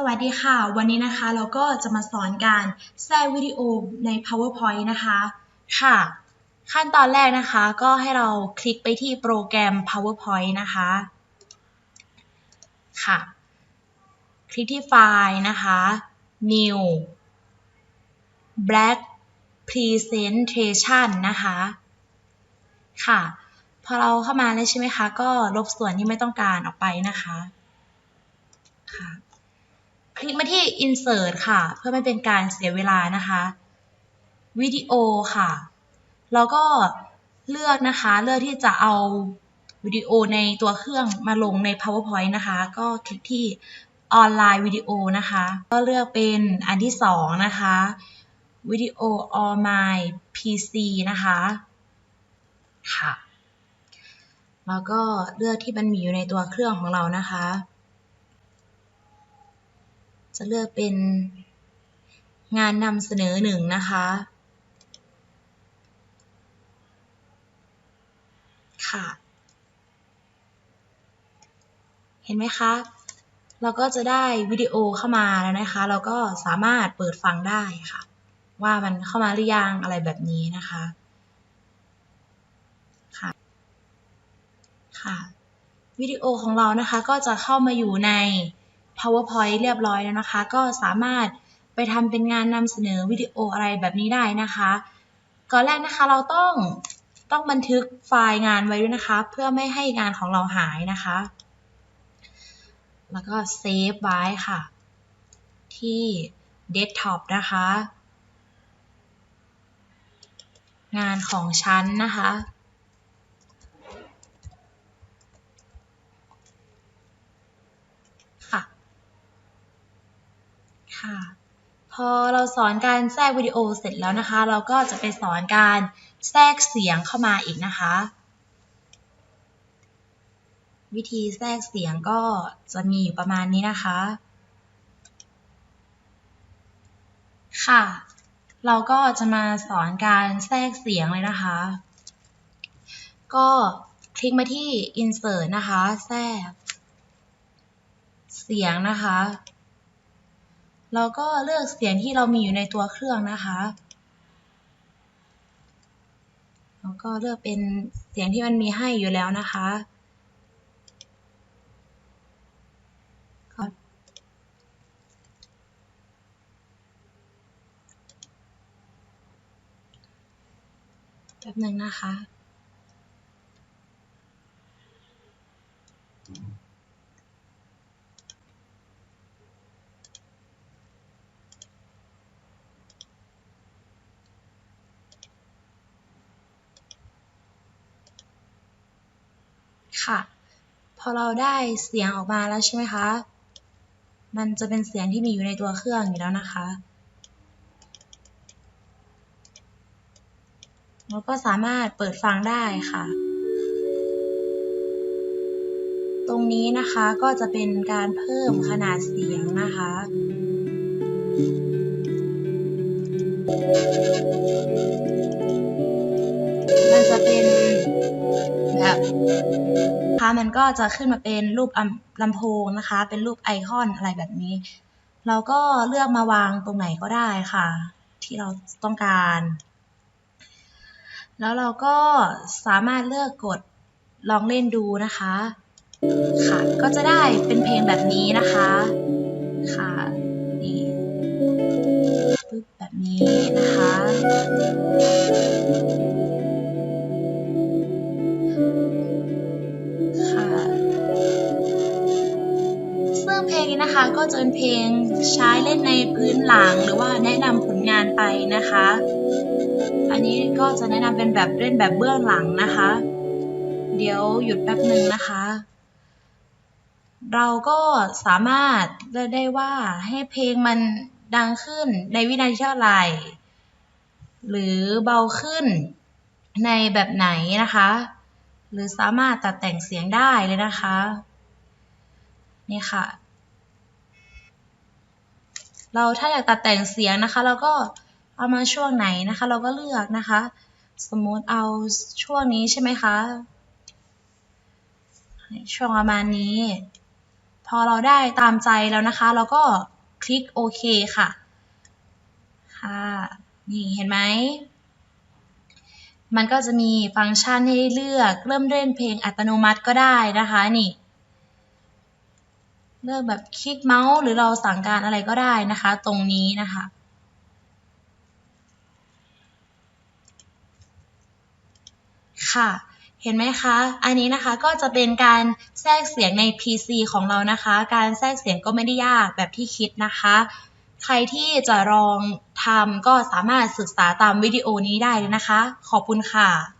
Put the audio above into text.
สวัสดีค่ะ วันนี้นะคะเราก็จะมาสอนการแทรกวิดีโอใน PowerPoint นะคะค่ะ ขั้นตอนแรกนะคะ ก็ให้เราคลิกไปที่โปรแกรม PowerPoint นะคะค่ะ คลิกที่ไฟล์นะคะ New Black Presentation นะคะค่ะพอเราเข้ามาแล้วใช่ไหมคะ ก็ลบส่วนที่ไม่ต้องการออกไปนะคะค่ะ คลิกมาที่ insert ค่ะ เพื่อไม่เป็นการเสียเวลานะคะวิดีโอค่ะ แล้วก็เลือกนะคะ เลือกที่จะเอาวิดีโอในตัวเครื่องมาลงใน PowerPoint นะคะ ก็คลิกที่ออนไลน์วิดีโอนะคะ ก็เลือกเป็นอันที่สองนะคะวิดีโอ on my PC นะคะค่ะ แล้วก็เลือกที่มันมีอยู่ในตัวเครื่องของเรานะคะ จะเลือกเป็นงานนำเสนอหนึ่งนะคะ ค่ะ เห็นไหมคะ เราก็จะได้วิดีโอเข้ามาแล้วนะคะ เราก็สามารถเปิดฟังได้ค่ะ ว่ามันเข้ามาหรือยังอะไรแบบนี้นะคะ ค่ะ ค่ะ วิดีโอของเรานะคะก็จะเข้ามาอยู่ใน PowerPoint เรียบร้อยแล้วนะคะ ก็สามารถไปทำเป็นงานนำเสนอวิดีโออะไรแบบนี้ได้นะคะ ก่อนแรกนะคะเราต้องต้องบันทึกไฟล์งานไว้ด้วยนะคะ เพื่อไม่ให้งานของเราหายนะคะ แล้วก็เซฟไว้ค่ะ ที่เดสก์ท็อปนะคะ งานของฉันนะคะ ค่ะ พอเราสอนการแทรกวิดีโอเสร็จแล้วนะคะ เราก็จะไปสอนการแทรกเสียงเข้ามาอีกนะคะ วิธีแทรกเสียงก็จะมีอยู่ประมาณนี้นะคะ ค่ะ เราก็จะมาสอนการแทรกเสียงเลยนะคะ ก็คลิกมาที่ insert นะคะ แทรก เสียงนะคะ เราก็เลือกเสียงที่เรามีอยู่ในตัวเครื่องนะคะแล้วก็เลือกเป็นเสียงที่มันมีให้อยู่แล้วนะคะแป๊บหนึ่งนะคะ ค่ะ พอเราได้เสียงออกมาแล้วใช่ไหมคะ มันจะเป็นเสียงที่มีอยู่ในตัวเครื่องอยู่แล้วนะคะแล้วก็สามารถเปิดฟังได้ค่ะ ตรงนี้นะคะก็จะเป็นการเพิ่มขนาดเสียงนะคะ มันจะเป็นแบบ นะคะมันก็จะขึ้นมาเป็นรูปลำโพงนะคะ เป็นรูปไอคอนอะไรแบบนี้ เราก็เลือกมาวางตรงไหนก็ได้ค่ะ ที่เราต้องการ แล้วเราก็สามารถเลือกกดลองเล่นดูนะคะ ค่ะ ก็จะได้เป็นเพลงแบบนี้นะคะ ค่ะนี่ปึ๊บแบบนี้นะคะค่ะ เพลงนี้นะคะก็จะเป็นเพลงใช้เล่นในพื้นหลังหรือว่าแนะนำผลงานไปนะคะ อันนี้ก็จะแนะนำเป็นแบบเล่นแบบเบื้องหลังนะคะ เดี๋ยวหยุดแป๊บหนึ่งนะคะ เราก็สามารถเลือกได้ว่าให้เพลงมันดังขึ้นในวินาทีเท่าไหร่ หรือเบาขึ้นในแบบไหนนะคะ หรือสามารถตัดแต่งเสียงได้เลยนะคะนี่ค่ะ เราถ้าอยากตัดแต่งเสียงนะคะ เราก็เอามาช่วงไหนนะคะ เราก็เลือกนะคะ สมมติเอาช่วงนี้ใช่ไหมคะช่วงประมาณนี้ พอเราได้ตามใจแล้วนะคะ เราก็คลิกโอเคค่ะค่ะนี่เห็นไหมมันก็จะมีฟังก์ชันให้เลือกเริ่มเล่นเพลงอัตโนมัติก็ได้นะคะนี่ เลือกแบบคลิกเมาส์หรือเราสั่งการอะไรก็ได้นะคะ ตรงนี้นะคะค่ะเห็นไหมคะ อันนี้นะคะก็จะเป็นการแทรกเสียงใน PC ของเรานะคะ การแทรกเสียงก็ไม่ได้ยากแบบที่คิดนะคะ ใครที่จะลองทำก็สามารถศึกษาตามวิดีโอนี้ได้เลยนะคะ ขอบคุณค่ะ